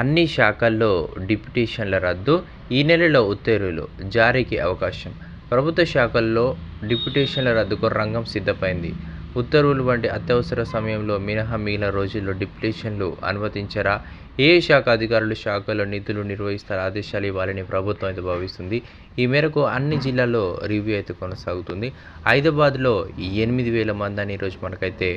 అన్ని శాఖల్లో డిప్యుటేషన్ల రద్దు ఈ నెలలో ఉత్తర్వులు జారీకి అవకాశం. ప్రభుత్వ శాఖల్లో డిప్యుటేషన్ల రద్దుకు రంగం సిద్ధమైంది ఉత్తర్వులు వంటి అత్యవసర సమయంలో మినహా మిగిలిన రోజుల్లో డిప్యుటేషన్లు అనుమతించరా? ఏ శాఖ అధికారులు శాఖలో నిధులు నిర్వహిస్తారు ఆదేశాలు ఇవ్వాలని ప్రభుత్వం అయితే భావిస్తుంది. ఈ మేరకు అన్ని జిల్లాల్లో రివ్యూ అయితే కొనసాగుతుంది. హైదరాబాద్లో ఎనిమిది వేల మంది అని ఈరోజు మనకైతే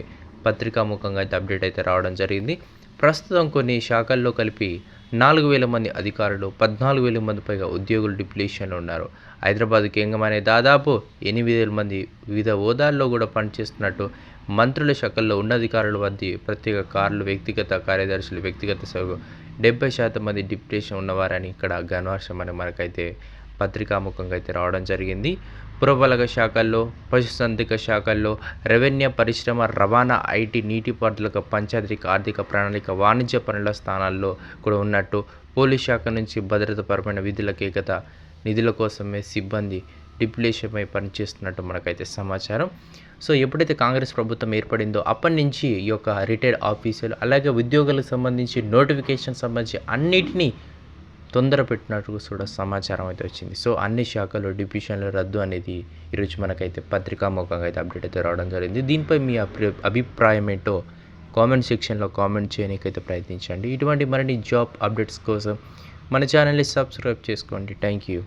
పత్రికాముఖంగా అయితే అప్డేట్ అయితే రావడం జరిగింది. ప్రస్తుతం కొన్ని శాఖల్లో కలిపి నాలుగు వేల మంది అధికారులు పద్నాలుగు వేల మంది పైగా ఉద్యోగులు డిప్యుటేషన్లో ఉన్నారు. హైదరాబాద్ కేంద్రమనే దాదాపు ఎనిమిది వేల మంది వివిధ హోదాల్లో కూడా పనిచేస్తున్నట్టు మంత్రుల శాఖల్లో ఉన్నధికారుల వద్ద ప్రత్యేక కార్లు వ్యక్తిగత కార్యదర్శులు వ్యక్తిగత సేవకు డెబ్బై శాతం మంది డిప్యూటేషన్ ఉన్నవారని ఇక్కడ గణవర్షం అని మనకైతే పత్రికాముఖంగా అయితే రావడం జరిగింది. పురపాలక శాఖల్లో పశుసంధిక శాఖల్లో రెవెన్యూ పరిశ్రమ రవాణా ఐటీ నీటిపారుదల పంచాయతీ ఆర్థిక ప్రణాళిక వాణిజ్య పనుల స్థానాల్లో కూడా ఉన్నట్టు పోలీస్ శాఖ నుంచి భద్రతపరమైన విధులకు ఏకత నిధుల కోసమే సిబ్బంది డిప్యులేషన్పై పనిచేస్తున్నట్టు మనకైతే సమాచారం. సో ఎప్పుడైతే కాంగ్రెస్ ప్రభుత్వం ఏర్పడిందో అప్పటి నుంచి ఈ యొక్క రిటైర్డ్ ఆఫీసులు అలాగే ఉద్యోగులకు సంబంధించి నోటిఫికేషన్ సంబంధించి అన్నిటినీ తొందర పెట్టినట్టు కూడా సమాచారం అయితే వచ్చింది. సో అన్ని శాఖలు డిప్యూషన్ల రద్దు అనేది ఈరోజు మనకైతే పత్రికాముఖంగా అయితే అప్డేట్ అయితే రావడం జరిగింది. దీనిపై మీ అభిప్రాయం ఏంటో కామెంట్ సెక్షన్లో కామెంట్ చేయడానికైతే ప్రయత్నించండి. ఇటువంటి మరిన్ని జాబ్ అప్డేట్స్ కోసం మన ఛానల్ని సబ్స్క్రైబ్ చేసుకోండి. Thank you.